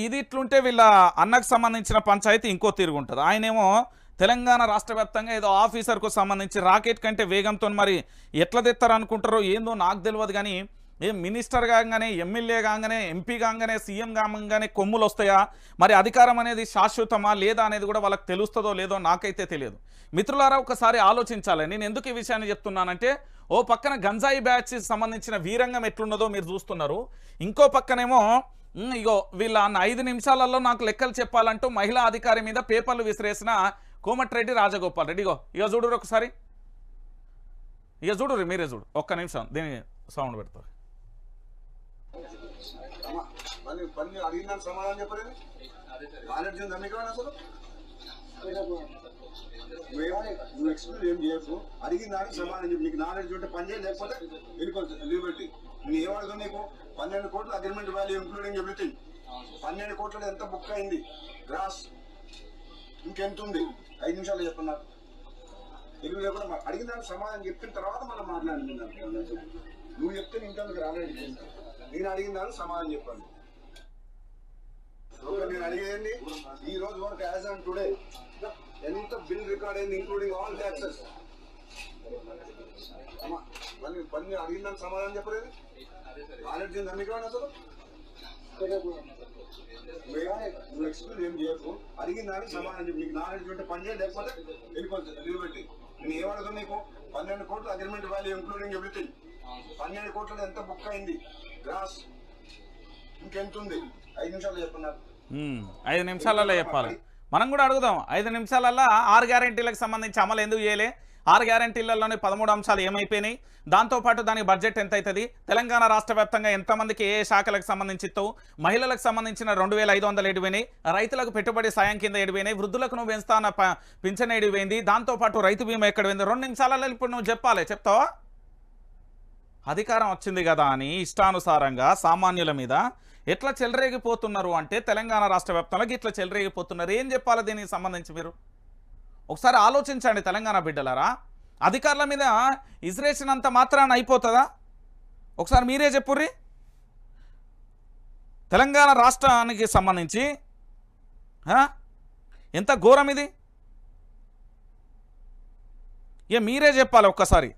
ఇది ఇట్లుంటే వీళ్ళ అన్నకు సంబంధించిన పంచాయతీ ఇంకో తిరుగు ఉంటుంది. ఆయనేమో తెలంగాణ రాష్ట్ర వ్యాప్తంగా ఏదో ఆఫీసర్కు సంబంధించి రాకెట్ కంటే వేగంతో మరి ఎట్లా తెస్తారనుకుంటారో ఏందో నాకు తెలియదు కానీ ఏం మినిస్టర్ కాగానే ఎమ్మెల్యే కాగానే ఎంపీ కాగానే సీఎం కాగానే కొమ్ములు వస్తాయా? మరి అధికారం అనేది శాశ్వతమా లేదా అనేది కూడా వాళ్ళకి తెలుస్తుందో లేదో నాకైతే తెలియదు. మిత్రులారా ఒకసారి ఆలోచించాలి. నేను ఎందుకు ఈ విషయాన్ని చెప్తున్నానంటే ఓ పక్కన గంజాయి బ్యాచ్ సంబంధించిన వీరంగం ఎట్లున్నదో మీరు చూస్తున్నారు. ఇంకో పక్కనేమో ఇగో వీళ్ళ ఐదు నిమిషాలలో నాకు లెక్కలు చెప్పాలంటూ మహిళా అధికారి మీద పేపర్లు విసిరేసిన కోమటిరెడ్డి రాజగోపాల్ రెడ్డి. ఇగో ఇక చూడు ఒకసారి. ఇక చూడు మీరే చూడు. ఒక్క నిమిషం దీని సౌండ్ పెడతారు సమాధానం చెప్పలేదు నాలెడ్జ్ ఉందా మీకు ఏమైనా అసలు నువ్వేమో నువ్వు ఎక్స్ప్లెయిన్ ఏం చేయకు. అడిగిన దానికి సమాధానం చెప్పు. నీకు నాలెడ్జ్ ఉంటే పని చేయాలి లేకపోతే వెళ్ళిపోతుంది లీవ్ నేను ఏమడుగుతా నీకు? పన్నెండు కోట్ల అగ్రిమెంట్ వాల్యూ ఇంక్లూడింగ్ ఎవ్రీథింగ్ పన్నెండు కోట్ల ఎంత బుక్ అయింది? గ్రాస్. ఇంకెంత ఉంది? ఐదు నిమిషాలు చెప్తున్నారు. తెలుగు లేకుండా అడిగిన దానికి సమాధానం చెప్పిన తర్వాత మనం మాట్లాడింది నువ్వు చెప్తే ఇంతకు రాలేదు. నేను అడిగిన దానికి సమాధానం చెప్పండి నేను అడిగేది ఈ రోజు వరకు యాజ్ ఆన్ టుడే ఎంత అయింది ఇంక్లూడింగ్ ఆల్ ట్యాక్సెస్ మళ్ళీ పని అడిగిన సమాధానం చెప్పలేదు? నాలెడ్జ్ ఉందా మీకు ఏమైనా అసలు? నువ్వు ఎక్స్ప్లెయిన్ ఏం చేయకు. అడిగిన దానికి సమాధానం చెప్పి. నీకు నాలెడ్జ్ ఉంటే పని చేయండి లేకపోతే వెళ్ళిపోతుంది లీవ్ పెట్టి నేను ఏమడుగుతా నీకు? పన్నెండు కోట్ల అగ్రిమెంట్ వాల్యూ ఇంక్లూడింగ్ ఎవ్రీథింగ్ పన్నెండు కోట్ల ఎంత బుక్ అయింది? గ్రాస్. ఇంకెంత ఉంది ఐదు నిమిషాలు చెప్పన్నారు. ఐదు నిమిషాలలో చెప్పాలి. మనం కూడా అడుగుదాం. ఐదు నిమిషాలల్లా ఆరు గ్యారెంటీలకు సంబంధించి అమలు ఎందుకు చేయలే? ఆరు గ్యారెంటీలలోని పదమూడు అంశాలు ఏమైపోయినాయి? దాంతోపాటు దానికి బడ్జెట్ ఎంత అవుతుంది తెలంగాణ రాష్ట్ర వ్యాప్తంగా ఎంతమందికి ఏ శాఖలకు సంబంధించి మహిళలకు సంబంధించిన రెండు వేల ఐదు వందలు ఎడిపోయినాయి రైతులకు పెట్టుబడి సాయం కింద ఎడిపోయినాయి వృద్ధులకు నువ్వు పెంచుతాన ప- పింఛన్ ఎడిపోయింది దాంతోపాటు రైతు బీమా ఎక్కడ పోయింది? రెండు నిమిషాలలో ఇప్పుడు నువ్వు చెప్పాలి. చెప్తావా? అధికారం వచ్చింది కదా అని ఇష్టానుసారంగా సామాన్యుల మీద ఎట్లా చెలరేగిపోతున్నారు అంటే తెలంగాణ రాష్ట్ర వ్యాప్తంలో ఇట్లా చెలరేగిపోతున్నారు. ఏం చెప్పాలి దీనికి సంబంధించి మీరు? ఒకసారి ఆలోచించండి తెలంగాణ బిడ్డలారా. అధికారుల మీద ఇజ్రేసినంత మాత్రాన అయిపోతుందా? ఒకసారి మీరే చెప్పుర్రి. తెలంగాణ రాష్ట్రానికి సంబంధించి ఎంత ఘోరం ఇది? ఇక మీరే చెప్పాలి ఒక్కసారి.